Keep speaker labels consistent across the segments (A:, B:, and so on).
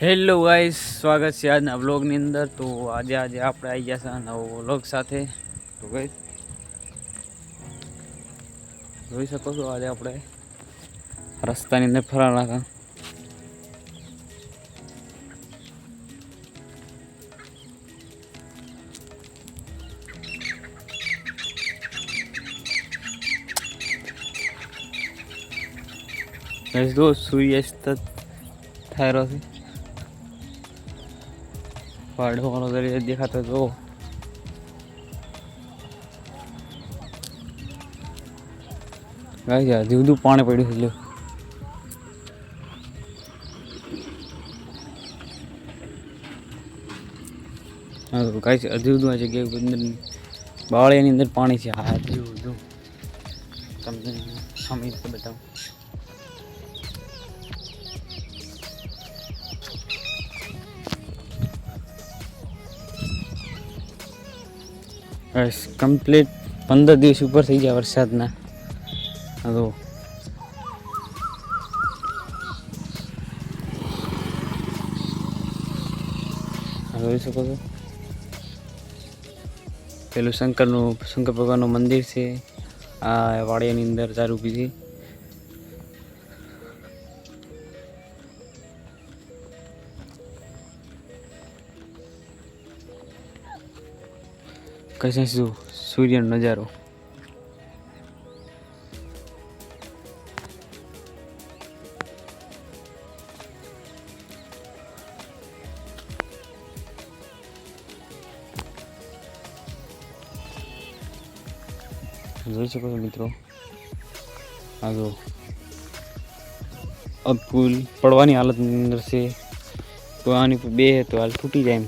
A: Hello guys સ્વાગત છે આજના વ્લોગની અંદર તો આજે આજે આપણે આવી ગયા છે નવો વ્લોગ સાથે તો ગાઈસ જોઈ શકો છો આજે આપણે રસ્તાની અંદર ફરવાના હતા ગાઈસ જો સૂર્યાસ્ત થાય રહ્યો છે પાડો વાળો દરિયો દેખાતો હતો ગાય, હજી બધું પાણી પડ્યું એટલે હા ગાય હજી બધું આ જગ્યાએ અંદર બાવળિયાની અંદર પાણી છે. હા, હજી બધું. તમને સામે બતાવું. બસ કમ્પ્લીટ પંદર દિવસ ઉપર થઈ ગયા વરસાદના. હવે જોઈ શકો છો. પેલું શંકરનું, શંકર ભગવાનનું મંદિર છે. આ વાડિયાની અંદર ચાર ઊભી છે. કશે શું? સૂર્યનો નજારો. જોઈ શકો છો મિત્રો? આ જો અબ પડવાની હાલતની અંદર છે. તો આની બે તો હાલ તૂટી જાય એમ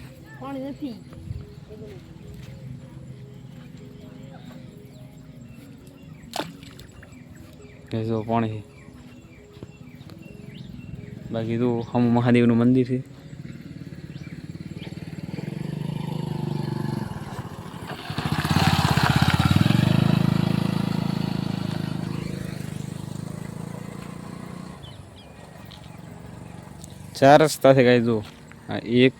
B: પાણી નથી.
A: જો પાણી. બાકી તો હમ મહાદેવનું મંદિર છે. ચાર રસ્તા છે કાંઈ જો. એક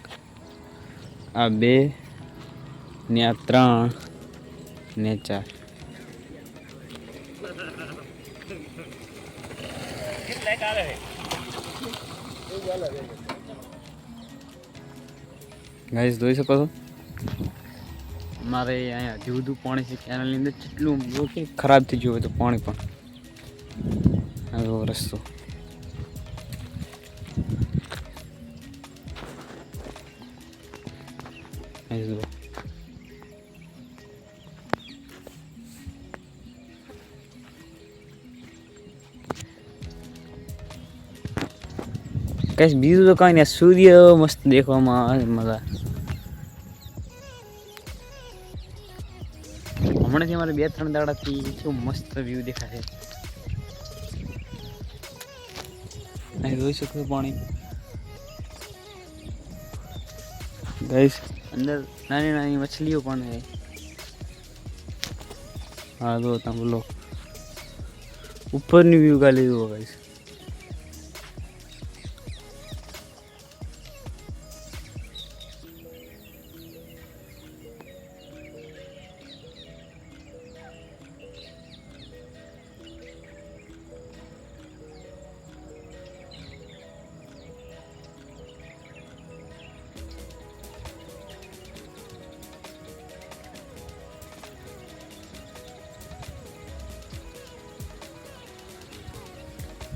A: આ બે, ને આ ત્રણ, ને ચાર. ગાઈસ, જોઈ શકો છો? મારે અહીંયા જુદું પાણી છે, કેનાલની અંદર કેટલું ખરાબ થઈ ગયું હોય તો પાણી પણ. આવ્યો રસ્તો. અહીં જુઓ કઈ બીજું તો કઈ નહીં સૂર્ય મસ્ત દેખવામાં આવે મજા હમણાંથી અમારે બે ત્રણ દાડાથી કેવું મસ્ત વ્યૂ દેખાય છે અહીં જોઈ શકો છો પાણી ગાઈસ અંદર નાની નાની મછલીઓ પણ છે હા જો તમે બોલો ઉપરની વ્યૂ ગાલી જુઓ ગાઈસ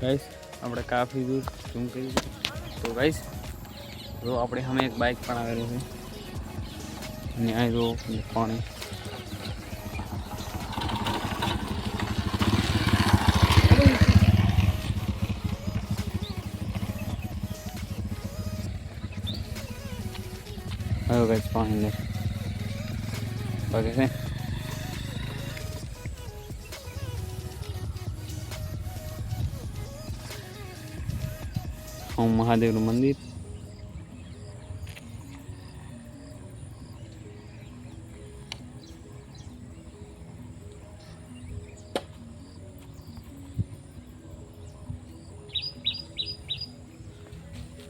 A: ગાઈસ આપણે કાફી દૂર ઝૂમ કરી તો ગાઈસ જો આપણે અમે એક બાઇક પણ આવેલું છે અને આ જો પાણી હવે ગાઈસ પાણી લે બાકી છે ઓમ મહાદેવનું મંદિર.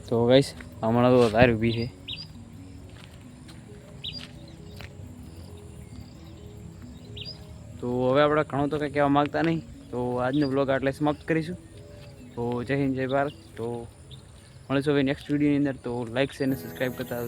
A: તો ગાઈસ હમણાં તો વધારે ઊભી છે. તો હવે આપણે ઘણું તો કંઈ કહેવા માગતા નહીં. તો આજનો બ્લોગ આટલે સમાપ્ત કરીશું. તો જય હિન્દ, જય ભારત. તો મળીશું હવે નેક્સ્ટ વિડીયોની અંદર. તો લાઇક છે અને સબસ્ક્રાઈબ કરતા